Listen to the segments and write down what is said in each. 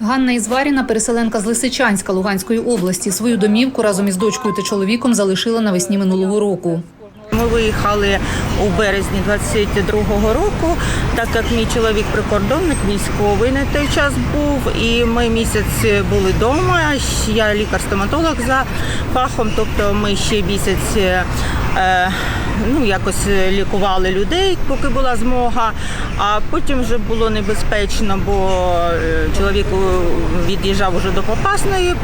Ганна Ізваріна, переселенка з Лисичанська Луганської області, свою домівку разом із дочкою та чоловіком залишила навесні минулого року. Ми виїхали у березні 22-го року, так як мій чоловік прикордонник, військовий на той час був, і ми місяць були вдома. Я лікар-стоматолог за фахом, тобто ми ще місяць. е, Ну, якось лікували людей, поки була змога. А потім вже було небезпечно, бо е, чоловік е, від'їжджав уже до Попасної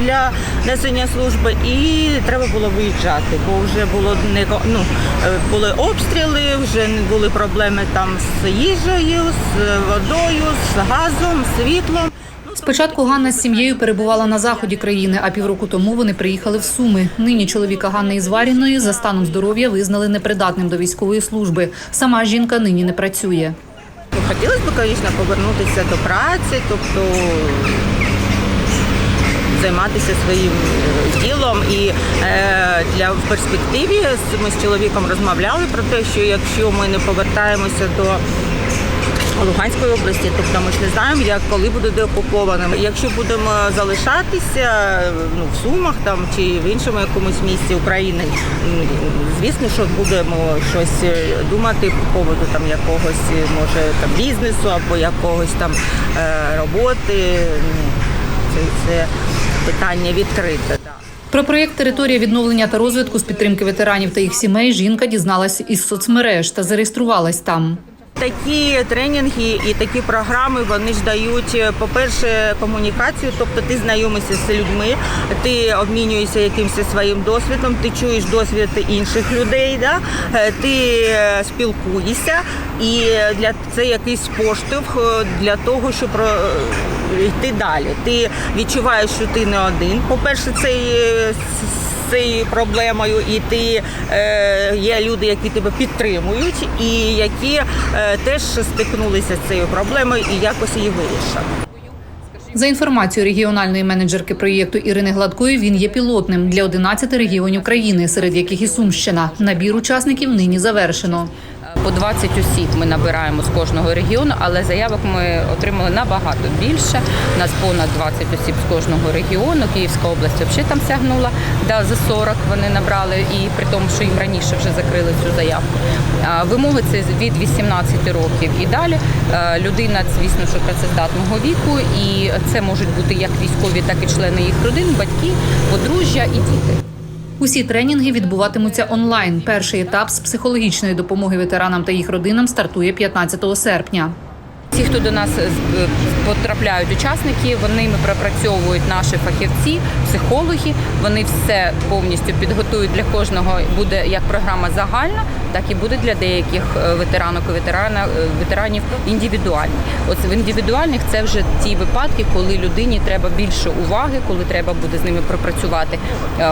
для несення служби, і треба було виїжджати, бо вже було не ну, е, були обстріли, вже були проблеми там з їжею, з водою, з газом, світлом. Спочатку Ганна з сім'єю перебувала на заході країни, а півроку тому вони приїхали в Суми. Нині чоловіка Ганни Ізваріної за станом здоров'я визнали непридатним до військової служби. Сама жінка нині не працює. Хотілося б, звісно, повернутися до праці, тобто займатися своїм е, ділом. І е, для в перспективі ми з чоловіком розмовляли про те, що якщо ми не повертаємося до Луганської області, тобто ми ж не знаємо, як коли буде деокуповано. Якщо будемо залишатися ну, в Сумах там чи в іншому якомусь місці України, звісно, що будемо щось е, думати по поводу там якогось е, може там бізнесу або якогось там е, роботи. Це, це питання відкрите. Про проєкт Територія відновлення та розвитку з підтримки ветеранів та їх сімей жінка дізналась із соцмереж та зареєструвалась там. Такі тренінги і такі програми вони ж дають, е, по-перше, комунікацію, тобто ти знайомишся з людьми, ти обмінюєшся якимось своїм досвідом, ти чуєш досвід інших людей, да? е, ти е, спілкуєшся, і для це якийсь поштовх для того, щоб йти далі. Ти відчуваєш, що ти не один. По-перше, це цією проблемою, і ти е, є люди, які тебе підтримують, і які е, теж стикнулися з цією проблемою і якось її вирішили. За інформацією регіональної менеджерки проєкту Ірини Гладкої, він є пілотним для 11 регіонів країни, серед яких і Сумщина. Набір учасників нині завершено. По 20 осіб ми набираємо з кожного регіону, але заявок ми отримали набагато більше. У нас понад 20 осіб з кожного регіону. Київська область взагалі там сягнула, да, за 40 вони набрали, і при тому, що їм раніше вже закрили цю заявку. Вимоги це від 18 років і далі. Людина, звісно, що працездатного віку, і це можуть бути як військові, так і члени їх родин, батьки, подружжя і діти. Усі тренінги відбуватимуться онлайн. Перший етап з психологічної допомоги ветеранам та їх родинам стартує 15 серпня. Ті, хто до нас е, потрапляють учасники, вони ми пропрацьовують наші фахівці, психологи. Вони все повністю підготують для кожного. Буде як програма загальна, так і буде для деяких е, ветеранок і ветерана, е, ветеранів індивідуальні. От в індивідуальних це вже ті випадки, коли людині треба більше уваги, коли треба буде з ними пропрацювати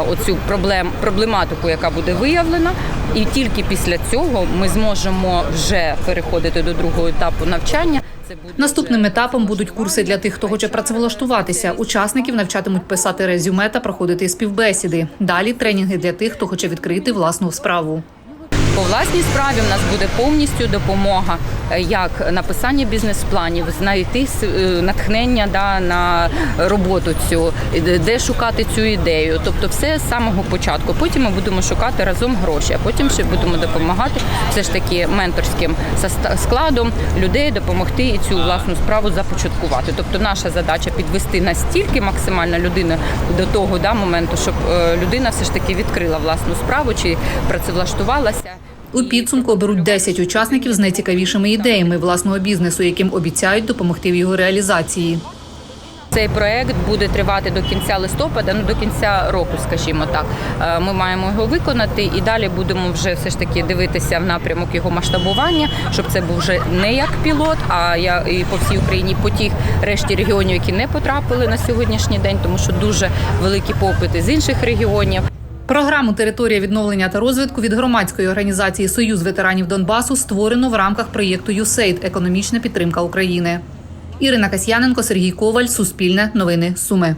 оцю проблем, проблематику, яка буде виявлена. І тільки після цього ми зможемо вже переходити до другого етапу навчання. Наступним етапом будуть курси для тих, хто хоче працевлаштуватися. Учасників навчатимуть писати резюме та проходити співбесіди. Далі тренінги для тих, хто хоче відкрити власну справу. По власній справі. У нас буде повністю допомога, е, як написання бізнес-планів, знайти е, натхнення да, на роботу цю, де- де шукати цю ідею. Тобто, все з самого початку. Потім ми будемо шукати разом гроші, а потім ще будемо допомагати все ж таки менторським складом людей допомогти і цю власну справу започаткувати. Тобто, наша задача підвести настільки максимально людину до того да, моменту, щоб е, людина все ж таки відкрила власну справу чи працевлаштувалася. У підсумку оберуть 10 учасників з найцікавішими ідеями власного бізнесу, яким обіцяють допомогти в його реалізації. Цей проект буде тривати до кінця листопада, ну до кінця року, скажімо так. Е, Ми маємо його виконати і далі будемо вже все ж таки дивитися в напрямок його масштабування, щоб це був вже не як пілот, а я і по всій Україні, по тих решті регіонів, які не потрапили на сьогоднішній день, тому що дуже великі попити з інших регіонів. Програму Територія відновлення та розвитку від громадської організації Союз ветеранів Донбасу створено в рамках проєкту «ЮСЕЙД. Економічна підтримка України. Ірина Касьяненко, Сергій Коваль, Суспільне, Новини, Суми.